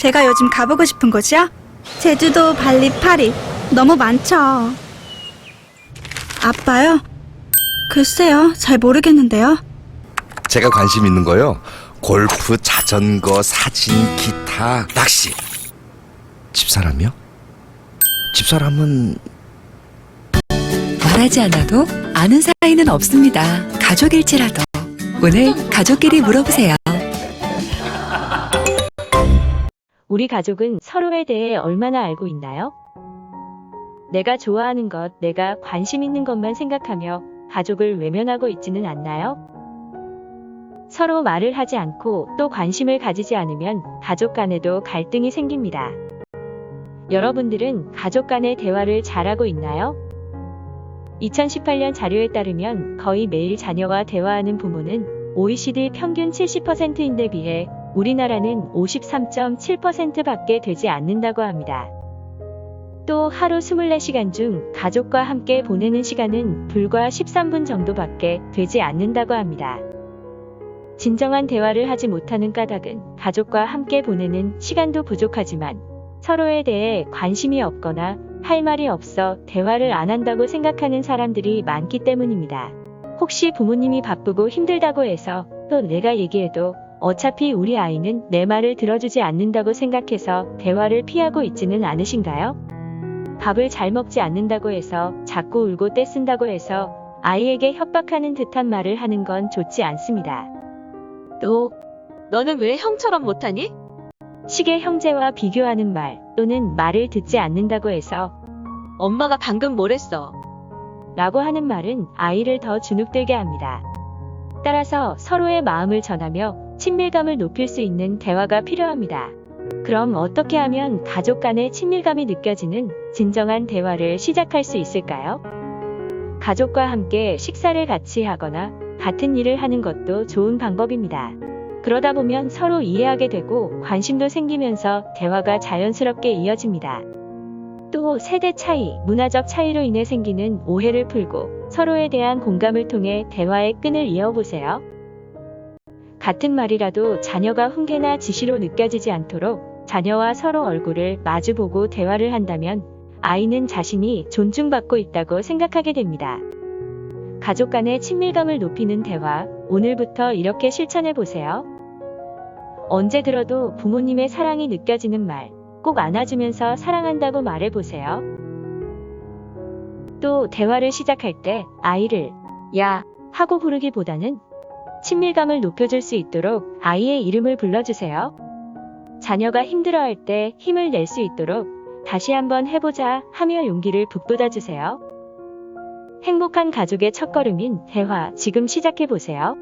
제가 요즘 가보고 싶은 곳이요? 제주도, 발리, 파리. 너무 많죠. 아빠요? 글쎄요, 잘 모르겠는데요. 제가 관심 있는 거요. 골프, 자전거, 사진, 기타, 낚시. 집사람이요? 집사람은 말하지 않아도 아는 사이는 없습니다. 가족일지라도. 오늘 가족끼리 물어보세요. 우리 가족은 서로에 대해 얼마나 알고 있나요? 내가 좋아하는 것, 내가 관심 있는 것만 생각하며 가족을 외면하고 있지는 않나요? 서로 말을 하지 않고 또 관심을 가지지 않으면 가족 간에도 갈등이 생깁니다. 여러분들은 가족 간의 대화를 잘하고 있나요? 2018년 자료에 따르면 거의 매일 자녀와 대화하는 부모는 OECD 평균 70%인데 비해 우리나라는 53.7% 밖에 되지 않는다고 합니다. 또 하루 24시간 중 가족과 함께 보내는 시간은 불과 13분 정도밖에 되지 않는다고 합니다. 진정한 대화를 하지 못하는 까닭은 가족과 함께 보내는 시간도 부족하지만 서로에 대해 관심이 없거나 할 말이 없어 대화를 안 한다고 생각하는 사람들이 많기 때문입니다. 혹시 부모님이 바쁘고 힘들다고 해서 또 내가 얘기해도 어차피 우리 아이는 내 말을 들어주지 않는다고 생각해서 대화를 피하고 있지는 않으신가요? 밥을 잘 먹지 않는다고 해서 자꾸 울고 떼쓴다고 해서 아이에게 협박하는 듯한 말을 하는 건 좋지 않습니다. 또, 너는 왜 형처럼 못하니? 시계 형제와 비교하는 말 또는 말을 듣지 않는다고 해서 엄마가 방금 뭘 했어? 라고 하는 말은 아이를 더 주눅들게 합니다. 따라서 서로의 마음을 전하며 친밀감을 높일 수 있는 대화가 필요합니다. 그럼 어떻게 하면 가족 간의 친밀감이 느껴지는 진정한 대화를 시작할 수 있을까요? 가족과 함께 식사를 같이 하거나 같은 일을 하는 것도 좋은 방법입니다. 그러다 보면 서로 이해하게 되고 관심도 생기면서 대화가 자연스럽게 이어집니다. 또 세대 차이, 문화적 차이로 인해 생기는 오해를 풀고 서로에 대한 공감을 통해 대화의 끈을 이어보세요. 같은 말이라도 자녀가 훈계나 지시로 느껴지지 않도록 자녀와 서로 얼굴을 마주보고 대화를 한다면 아이는 자신이 존중받고 있다고 생각하게 됩니다. 가족 간의 친밀감을 높이는 대화, 오늘부터 이렇게 실천해 보세요. 언제 들어도 부모님의 사랑이 느껴지는 말, 꼭 안아주면서 사랑한다고 말해 보세요. 또 대화를 시작할 때 아이를 야 하고 부르기보다는 친밀감을 높여줄 수 있도록 아이의 이름을 불러주세요. 자녀가 힘들어할 때 힘을 낼 수 있도록 다시 한번 해보자 하며 용기를 북돋아 주세요. 행복한 가족의 첫걸음인 대화 지금 시작해 보세요.